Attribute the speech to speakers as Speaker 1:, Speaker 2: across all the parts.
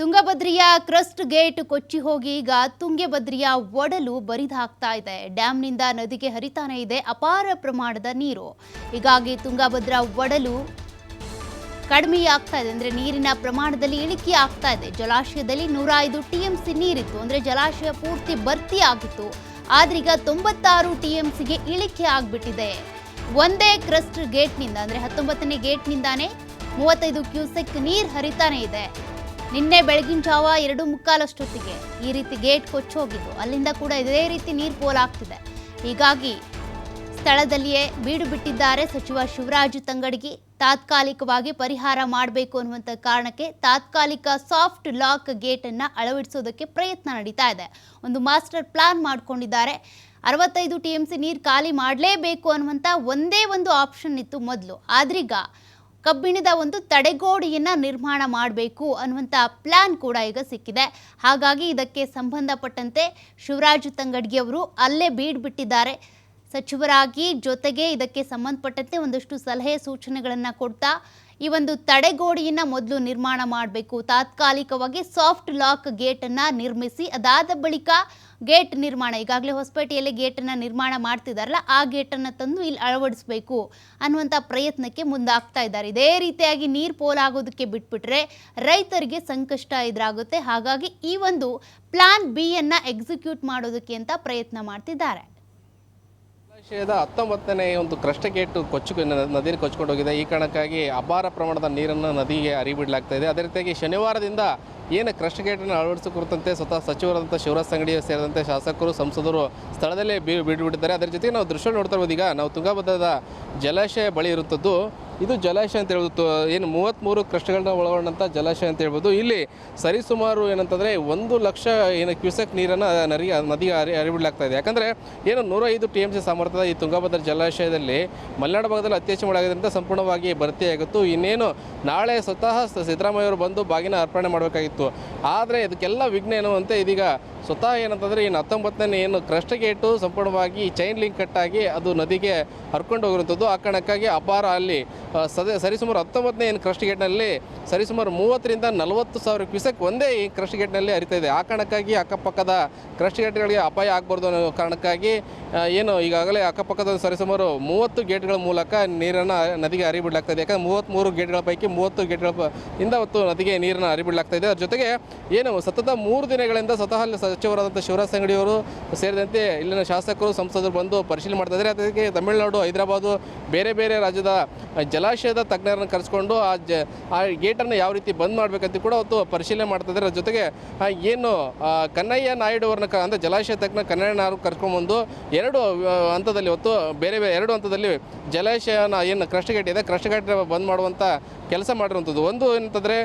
Speaker 1: ತುಂಗಭದ್ರಿಯ crust gate ಕೊಚ್ಚಿ ಹೋಗಿ ಈಗ ತುಂಗಭದ್ರಿಯ ಒಡಲು ಬರಿದಾಗ್ತಾ ಇದೆ. ಡ್ಯಾಮ್ನಿಂದ ನದಿಗೆ ಹರಿತಾನೆ ಇದೆ ಅಪಾರ ಪ್ರಮಾಣದ ನೀರು. ಹೀಗಾಗಿ ತುಂಗಭದ್ರಾ ಒಡಲು ಕಡಿಮೆ ಆಗ್ತಾ ಇದೆ ಅಂದರೆ ನೀರಿನ ಪ್ರಮಾಣದಲ್ಲಿ ಇಳಿಕೆ ಆಗ್ತಾ ಇದೆ. ಜಲಾಶಯದಲ್ಲಿ ನೂರ ಐದು ಟಿಎಂಸಿ ನೀರಿತ್ತು ಅಂದ್ರೆ ಜಲಾಶಯ ಪೂರ್ತಿ ಭರ್ತಿ ಆಗಿತ್ತು. ಆದ್ರೀಗ ತೊಂಬತ್ತಾರು ಟಿಎಂಸಿಗೆ ಇಳಿಕೆ ಆಗ್ಬಿಟ್ಟಿದೆ. ಒಂದೇ ಕ್ರಸ್ಟ್ ಗೇಟ್ನಿಂದ ಅಂದ್ರೆ ಹತ್ತೊಂಬತ್ತನೇ ಗೇಟ್ನಿಂದಾನೇ ಮೂವತ್ತೈದು ಕ್ಯೂಸೆಕ್ ನೀರು ಹರಿತಾನೆ ಇದೆ. ನಿನ್ನೆ ಬೆಳಗಿನ ಜಾವ ಎರಡು ಮುಕ್ಕಾಲಷ್ಟೊತ್ತಿಗೆ ಈ ರೀತಿ ಗೇಟ್ ಕೊಚ್ಚೋಗಿದ್ದು, ಅಲ್ಲಿಂದ ಕೂಡ ಇದೇ ರೀತಿ ನೀರು ಪೋಲಾಗ್ತಿದೆ. ಹೀಗಾಗಿ ಸ್ಥಳದಲ್ಲಿಯೇ ಬೀಡು ಬಿಟ್ಟಿದ್ದಾರೆ ಸಚಿವ ಶಿವರಾಜ್ ತಂಗಡಗಿ. ತಾತ್ಕಾಲಿಕವಾಗಿ ಪರಿಹಾರ ಮಾಡಬೇಕು ಅನ್ನುವಂಥ ಕಾರಣಕ್ಕೆ ತಾತ್ಕಾಲಿಕ ಸಾಫ್ಟ್ ಲಾಕ್ ಗೇಟನ್ನು ಅಳವಡಿಸೋದಕ್ಕೆ ಪ್ರಯತ್ನ ನಡೀತಾ ಇದೆ. ಒಂದು ಮಾಸ್ಟರ್ ಪ್ಲಾನ್ ಮಾಡಿಕೊಂಡಿದ್ದಾರೆ. ಅರವತ್ತೈದು ಟಿ ಎಂ ಸಿ ನೀರು ಖಾಲಿ ಮಾಡಲೇಬೇಕು ಅನ್ನುವಂಥ ಒಂದೇ ಒಂದು ಆಪ್ಷನ್ ಇತ್ತು ಮೊದಲು. ಆದ್ರೀಗ ಕಬ್ಬಿಣದ ಒಂದು ತಡೆಗೋಡೆಯನ್ನು ನಿರ್ಮಾಣ ಮಾಡಬೇಕು ಅನ್ನುವಂಥ ಪ್ಲಾನ್ ಕೂಡ ಈಗ ಸಿಕ್ಕಿದೆ. ಹಾಗಾಗಿ ಇದಕ್ಕೆ ಸಂಬಂಧಪಟ್ಟಂತೆ ಶಿವರಾಜ್ ತಂಗಡ್ಗಿ ಅವರು ಅಲ್ಲೇ ಬೀಡ್ ಬಿಟ್ಟಿದ್ದಾರೆ. ಸಚಿವರಾಗಿ ಜೊತೆಗೆ ಇದಕ್ಕೆ ಸಂಬಂಧಪಟ್ಟಂತೆ ಒಂದಷ್ಟು ಸಲಹೆ ಸೂಚನೆಗಳನ್ನು ಕೊಡ್ತಾ ಈ ಒಂದು ತಡೆಗೋಡೆಯನ್ನ ಮೊದಲು ನಿರ್ಮಾಣ ಮಾಡಬೇಕು. ತಾತ್ಕಾಲಿಕವಾಗಿ ಸಾಫ್ಟ್ ಲಾಕ್ ಗೇಟನ್ನು ನಿರ್ಮಿಸಿ, ಅದಾದ ಬಳಿಕ ಗೇಟ್ ನಿರ್ಮಾಣ, ಈಗಾಗಲೇ ಹೊಸಪೇಟೆಯಲ್ಲಿ ಗೇಟನ್ನು ನಿರ್ಮಾಣ ಮಾಡ್ತಿದ್ದಾರಲ್ಲ ಆ ಗೇಟನ್ನು ತಂದು ಇಲ್ಲಿ ಅಳವಡಿಸಬೇಕು ಅನ್ನುವಂಥ ಪ್ರಯತ್ನಕ್ಕೆ ಮುಂದಾಗ್ತಾ ಇದ್ದಾರೆ. ಇದೇ ರೀತಿಯಾಗಿ ನೀರು ಪೋಲಾಗೋದಕ್ಕೆ ಬಿಟ್ಬಿಟ್ರೆ ರೈತರಿಗೆ ಸಂಕಷ್ಟ ಇದ್ರಾಗುತ್ತೆ ಹಾಗಾಗಿ ಈ ಒಂದು ಪ್ಲಾನ್ ಬಿ ಅನ್ನ ಎಕ್ಸಿಕ್ಯೂಟ್ ಮಾಡೋದಕ್ಕೆ ಅಂತ ಪ್ರಯತ್ನ ಮಾಡ್ತಿದ್ದಾರೆ.
Speaker 2: ಜಲಾಶಯದ ಹತ್ತೊಂಬತ್ತನೇ ಒಂದು ಕ್ರಷ್ಟಗೇಟು ಗೇಟ್ ಕೊಚ್ಚು ನದಿಯಲ್ಲಿ ಕೊಚ್ಕೊಂಡು ಹೋಗಿದೆ ಈ ಕಾರಣಕ್ಕಾಗಿ ಅಪಾರ ಪ್ರಮಾಣದ ನೀರನ್ನು ನದಿಗೆ ಹರಿಬಿಡಲಾಗ್ತಾ ಇದೆ. ಅದೇ ರೀತಿಯಾಗಿ ಶನಿವಾರದಿಂದ ಏನು ಕ್ರಷ್ಟಗೇಟನ್ನು ಗೇಟನ್ನು ಅಳವಡಿಸೋ ಕುರಿತಂತೆ ಸ್ವತಃ ಸಚಿವರಾದಂಥ ಶಿವರಾಜ್ ಸಂಗಡಿ ಸೇರಿದಂತೆ ಶಾಸಕರು, ಸಂಸದರು ಸ್ಥಳದಲ್ಲೇ ಬಿ ಬಿಡ್ಬಿಟ್ಟಿದ್ದಾರೆ ಅದರ ಜೊತೆಗೆ ನಾವು ದೃಶ್ಯ ನೋಡ್ತಾ ಇರ್ಬೋದು. ಈಗ ನಾವು ತುಂಗಭದ್ರದ ಜಲಾಶಯ ಬಳಿ ಇರುತ್ತದ್ದು ಇದು ಜಲಾಶಯ ಅಂತ ಹೇಳ್ಬೋದು. ಏನು ಮೂವತ್ತ್ಮೂರು ಕೃಷ್ಣಗಳನ್ನ ಒಳಗೊಂಡಂಥ ಜಲಾಶಯ ಅಂತ ಹೇಳ್ಬೋದು. ಇಲ್ಲಿ ಸರಿಸುಮಾರು ಏನಂತಂದರೆ ಒಂದು ಲಕ್ಷ ಏನು ಕ್ಯೂಸೆಕ್ ನೀರನ್ನು ನರಿ ನದಿಗೆ ಹರಿ, ಹರಿಬಿಡ್ಲಾಗ್ತಾ ಇದೆ. ಯಾಕಂದರೆ ಏನು ನೂರೈದು ಟಿ ಎಂ ಸಿ ಸಾಮರ್ಥ್ಯದ ಈ ತುಂಗಭದ್ರ ಜಲಾಶಯದಲ್ಲಿ ಮಲೆನಾಡು ಭಾಗದಲ್ಲಿ ಅತಿ ಹೆಚ್ಚು ಸಂಪೂರ್ಣವಾಗಿ ಭರ್ತಿಯಾಗಿತ್ತು ಇನ್ನೇನು ನಾಳೆ ಸ್ವತಃ ಸಿದ್ದರಾಮಯ್ಯ ಅವರು ಬಂದು ಬಾಗಿನ ಅರ್ಪಣೆ ಮಾಡಬೇಕಾಗಿತ್ತು. ಆದರೆ ಇದಕ್ಕೆಲ್ಲ ವಿಘ್ನ ಎನ್ನುವಂತೆ ಇದೀಗ ಸ್ವತಃ ಏನಂತಂದರೆ ಇನ್ನು ಹತ್ತೊಂಬತ್ತನೇ ಏನು ಕ್ರಸ್ಟ್ ಗೇಟು ಸಂಪೂರ್ಣವಾಗಿ ಚೈನ್ ಲಿಂಕ್ ಕಟ್ಟಾಗಿ ಅದು ನದಿಗೆ ಹರ್ಕೊಂಡು ಹೋಗಿರುವಂಥದ್ದು. ಆ ಕಾರಣಕ್ಕಾಗಿ ಅಪಾರ ಅಲ್ಲಿ ಸದ, ಸರಿಸುಮಾರು ಹತ್ತೊಂಬತ್ತನೇ ಏನು ಕ್ರಸ್ಟ್ ಗೇಟ್ನಲ್ಲಿ ಸರಿಸುಮಾರು ಮೂವತ್ತರಿಂದ ನಲವತ್ತು ಸಾವಿರ ಕ್ಯೂಸೆಕ್ ಒಂದೇ ಈ ಕ್ರಸ್ಟ್ ಗೇಟ್ನಲ್ಲಿ ಹರಿತಾ ಇದೆ. ಆ ಕಾರಣಕ್ಕಾಗಿ ಅಕ್ಕಪಕ್ಕದ ಕ್ರಸ್ಟ್ ಗೇಟ್ಗಳಿಗೆ ಅಪಾಯ ಆಗಬಾರ್ದು ಅನ್ನೋ ಕಾರಣಕ್ಕಾಗಿ ಏನು ಈಗಾಗಲೇ ಅಕ್ಕಪಕ್ಕದ ಸರಿಸುಮಾರು ಮೂವತ್ತು ಗೇಟ್ಗಳ ಮೂಲಕ ನೀರನ್ನು ನದಿಗೆ ಹರಿಬಿಡಲಾಗ್ತಾ ಇದೆ. ಯಾಕಂದರೆ ಮೂವತ್ತ್ಮೂರು ಗೇಟ್ಗಳ ಪೈಕಿ ಮೂವತ್ತು ಗೇಟ್ಗಳ ಇಂದ ಹೊತ್ತು ನದಿಗೆ ನೀರನ್ನು ಹರಿಬಿಡಲಾಗ್ತಾ ಇದೆ. ಅದ್ರ ಜೊತೆಗೆ ಏನು ಸತತ ಮೂರು ದಿನಗಳಿಂದ ಸ್ವತಃ ಅಲ್ಲಿ ಸಚಿವರಾದಂಥ ಶಿವರಾಜ್ ಸಂಗಡಿಯವರು ಸೇರಿದಂತೆ ಇಲ್ಲಿನ ಶಾಸಕರು, ಸಂಸದರು ಬಂದು ಪರಿಶೀಲನೆ ಮಾಡ್ತಾ ಇದ್ದಾರೆ. ಅದಕ್ಕೆ ತಮಿಳುನಾಡು, ಹೈದರಾಬಾದು, ಬೇರೆ ಬೇರೆ ರಾಜ್ಯದ ಜಲಾಶಯದ ತಜ್ಞರನ್ನು ಕರೆಸ್ಕೊಂಡು ಆ ಜ, ಆ ಗೇಟನ್ನು ಯಾವ ರೀತಿ ಬಂದ್ ಮಾಡಬೇಕಂತ ಕೂಡ ಅವತ್ತು ಪರಿಶೀಲನೆ ಮಾಡ್ತಾ ಇದ್ದಾರೆ. ಅದ್ರ ಜೊತೆಗೆ ಏನು ಕನ್ನಯ್ಯ ನಾಯ್ಡು ಅವ್ರನ್ನ ಅಂದರೆ ಜಲಾಶಯ ತಜ್ಞ ನಾಯ್ಡು ಕರ್ಕೊಂಡ್ಬಂದು ಎರಡು ಹಂತದಲ್ಲಿ ಹೊತ್ತು ಬೇರೆ ಬೇರೆ ಎರಡು ಹಂತದಲ್ಲಿ ಜಲಾಶಯನ ಏನು ಕ್ರಸ್ಟ್ ಗೇಟ್ ಇದೆ, ಕ್ರಸ್ಟ್ ಗೇಟ್ ಬಂದ್ ಮಾಡುವಂಥ ಕೆಲಸ ಮಾಡಿರುವಂಥದ್ದು. ಒಂದು ಏನಂತಂದರೆ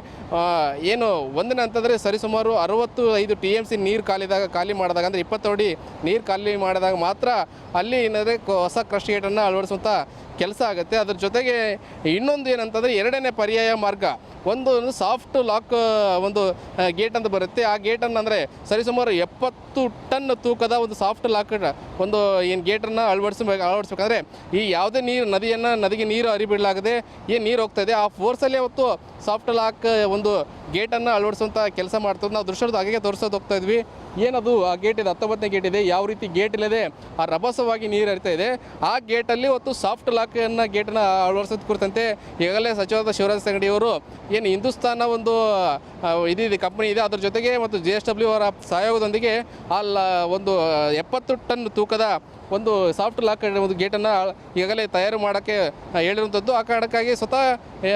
Speaker 2: ಏನು, ಒಂದನೇ ಅಂತಂದರೆ ಸರಿಸುಮಾರು ಅರವತ್ತು ಐದು ಟಿ ಎಂ ಸಿ ನೀರು ಖಾಲಿದಾಗ ಖಾಲಿ ಮಾಡಿದಾಗ ಅಂದರೆ ಇಪ್ಪತ್ತು ಅಡಿ ನೀರು ಖಾಲಿ ಮಾಡಿದಾಗ ಮಾತ್ರ ಅಲ್ಲಿ ಏನಂದರೆ ಹೊಸ ಕ್ರಶ್ ಗೇಟನ್ನು ಅಳವಡಿಸುವಂಥ ಕೆಲಸ ಆಗುತ್ತೆ. ಅದ್ರ ಜೊತೆಗೆ ಇನ್ನೊಂದು ಏನಂತಂದರೆ ಎರಡನೇ ಪರ್ಯಾಯ ಮಾರ್ಗ. ಒಂದು ಸಾಫ್ಟ್ ಲಾಕ್ ಒಂದು ಗೇಟ್ ಅಂತ ಬರುತ್ತೆ. ಆ ಗೇಟನ್ನು ಅಂದರೆ ಸರಿಸುಮಾರು ಎಪ್ಪತ್ತು ಟನ್ ತೂಕದ ಒಂದು ಸಾಫ್ಟ್ ಲಾಕ್ ಒಂದು ಏನು ಗೇಟನ್ನು ಅಳವಡಿಸಬೇಕು ಅಳವಡಿಸ್ಬೇಕಂದ್ರೆ ಈ ಯಾವುದೇ ನೀರು, ನದಿಯನ್ನು, ನದಿಗೆ ನೀರು ಹರಿಬಿಡಲಾಗದೆ ಏನು ನೀರು ಹೋಗ್ತಾ ಆ ಫೋರ್ಸಲ್ಲಿ ಅವತ್ತು ಸಾಫ್ಟ್ ಲಾಕ್, ಒಂದು ಗೇಟನ್ನು ಅಳವಡಿಸುವಂಥ ಕೆಲಸ ಮಾಡ್ತದೆ. ನಾವು ದೃಶ್ಯದ ಹಾಗೆ ತೋರಿಸೋದು ಹೋಗ್ತಾ ಇದ್ವಿ. ಏನದು? ಆ ಗೇಟ್ ಇದೆ, ಹತ್ತೊಂಬತ್ತನೇ ಗೇಟ್ ಇದೆ. ಯಾವ ರೀತಿ ಗೇಟ್ ಇಲ್ಲದೆ ಆ ರಭಸವಾಗಿ ನೀರು ಹರಿತಾ ಇದೆ. ಆ ಗೇಟಲ್ಲಿ ಇವತ್ತು ಸಾಫ್ಟ್ ಲಾಕನ್ನು ಗೇಟನ್ನು ಅಳವಡಿಸೋದು ಕುರಿತಂತೆ ಈಗಾಗಲೇ ಸಚಿವರಾದ ಶಿವರಾಜ್ ಸಂಗಡಿ ಅವರು ಏನು ಹಿಂದೂಸ್ತಾನ ಒಂದು ಇದಿದೆ ಕಂಪನಿ ಇದೆ. ಅದರ ಜೊತೆಗೆ ಮತ್ತು ಜೆ ಎಸ್ ಡಬ್ಲ್ಯೂ ಅವರ ಸಹಯೋಗದೊಂದಿಗೆ ಅಲ್ಲ, ಒಂದು, ಎಪ್ಪತ್ತು ಟನ್ ತೂಕದ ಒಂದು ಸಾಫ್ಟ್ ಲಾಕ್ ಒಂದು ಗೇಟನ್ನು ಈಗಾಗಲೇ ತಯಾರು ಮಾಡೋಕ್ಕೆ ಹೇಳಿರುವಂಥದ್ದು ಆ ಕಾರಣಕ್ಕಾಗಿ ಸ್ವತಃ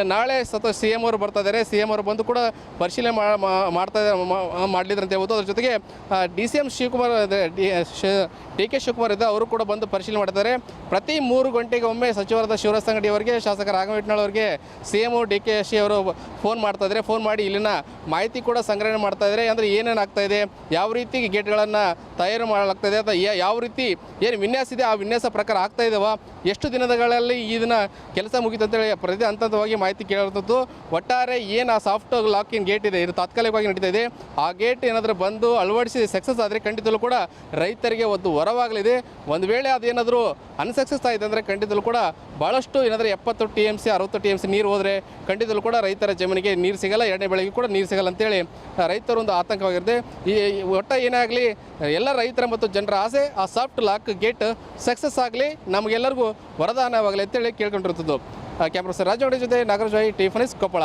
Speaker 2: ನಾಳೆ ಸ್ವತಃ ಸಿ ಎಂ ಅವರು ಬರ್ತಾ ಇದ್ದಾರೆ. ಸಿ ಎಂ ಅವರು ಬಂದು ಕೂಡ ಪರಿಶೀಲನೆ ಮಾಡ್ತಾ ಮಾ- ಮಾಡ್ತಾ ಮಾಡಲಿದ್ರಂತ ಹೇಳ್ಬೋದು. ಅದ್ರ ಜೊತೆಗೆ D C M Shivakumar D K Shivakumar ಇದ್ದ ಅವರು ಕೂಡ ಬಂದು ಪರಿಶೀಲನೆ ಮಾಡ್ತಾರೆ ಪ್ರತಿ ಮೂರು ಗಂಟೆಗೆ ಒಮ್ಮೆ ಸಚಿವರಾದ ಶಿವರಾಜ್ ಅವರಿಗೆ, ಶಾಸಕ ರಾಘವೇಟ್ನಾಳ್ ಅವರಿಗೆ C M D K Shi ಅವರು ಫೋನ್ ಮಾಡ್ತಾ ಇದ್ದಾರೆ. ಫೋನ್ ಮಾಡಿ ಇಲ್ಲಿನ ಮಾಹಿತಿ ಕೂಡ ಸಂಗ್ರಹಣೆ ಮಾಡ್ತಾ ಇದ್ದಾರೆ. ಅಂದರೆ ಏನೇನಾಗ್ತಾ ಇದೆ, ಯಾವ ರೀತಿ ಗೇಟ್ಗಳನ್ನು ತಯಾರು ಮಾಡಲಾಗ್ತಾ ಇದೆ, ಅಥವಾ ಯಾವ ರೀತಿ ಏನು ವಿನ್ಯಾಸ ಇದೆ ಆ ವಿನ್ಯಾಸ ಪ್ರಕಾರ ಆಗ್ತಾ ಇದಾವ. ಎಷ್ಟು ದಿನಗಳಲ್ಲಿ ಇದನ್ನ ಕೆಲಸ ಮುಗಿತು ಅಂತೇಳಿ ಪ್ರತಿ ಹಂತವಾಗಿ ಮಾಹಿತಿ ಕೇಳುವಂಥದ್ದು ಒಟ್ಟಾರೆ ಏನು ಆ ಸಾಫ್ಟ್ ಲಾಕಿನ್ ಗೇಟ್ ಇದೆ? ಇದು ತಾತ್ಕಾಲಿಕವಾಗಿ ನಡೀತಾ ಇದೆ. ಆ ಗೇಟ್ ಏನಾದರೂ ಬಂದು ಅಳವಡಿಸಿ ಸಕ್ಸಸ್ ಆದರೆ ಖಂಡಿತಲೂ ಕೂಡ ರೈತರಿಗೆ ಒಂದು ವರವಾಗಲಿದೆ. ಒಂದು ವೇಳೆ ಅದೇನಾದರೂ ಅನ್ಸಕ್ಸಸ್ ಆಯಿತು ಅಂದರೆ ಖಂಡಿತಲೂ ಕೂಡ ಭಾಳಷ್ಟು ಏನಾದರೂ ಎಪ್ಪತ್ತು ಟಿ ಎಂ ಸಿ ಅರವತ್ತು ಟಿ ಎಂ ಸಿ ನೀರು ಹೋದರೆ ಖಂಡಿತಲೂ ಕೂಡ ರೈತರ ಜಮೀನಿಗೆ ನೀರು ಸಿಗಲ್ಲ, ಎರಡನೇ ಬೆಳೆಗೆ ಕೂಡ ನೀರು ಸಿಗಲ್ಲ ಅಂತೇಳಿ ರೈತರು ಒಂದು ಆತಂಕವಾಗಿರುತ್ತೆ. ಈ ಒಟ್ಟ ಏನಾಗಲಿ ಎಲ್ಲ ರೈತರ ಮತ್ತು ಜನರ ಆಸೆ, ಆ ಸಾಫ್ಟ್ ಲಾಕ್ ಗೇಟ್ ಸಕ್ಸಸ್ ಆಗಲಿ, ನಮಗೆಲ್ಲರಿಗೂ ವರದಾನವಾಗಲಿ ಅಂತೇಳಿ ಕೇಳ್ಕೊಂಡಿರ್ತದ್ದು ಕ್ಯಾಮ್ರಾ ಸರ್ ರಾಜವಾಡಿ ಜೊತೆ ನಾಗರಾಜ್ ಟಿ ಫನಿಸ್ ಕೊಪ್ಪಳ.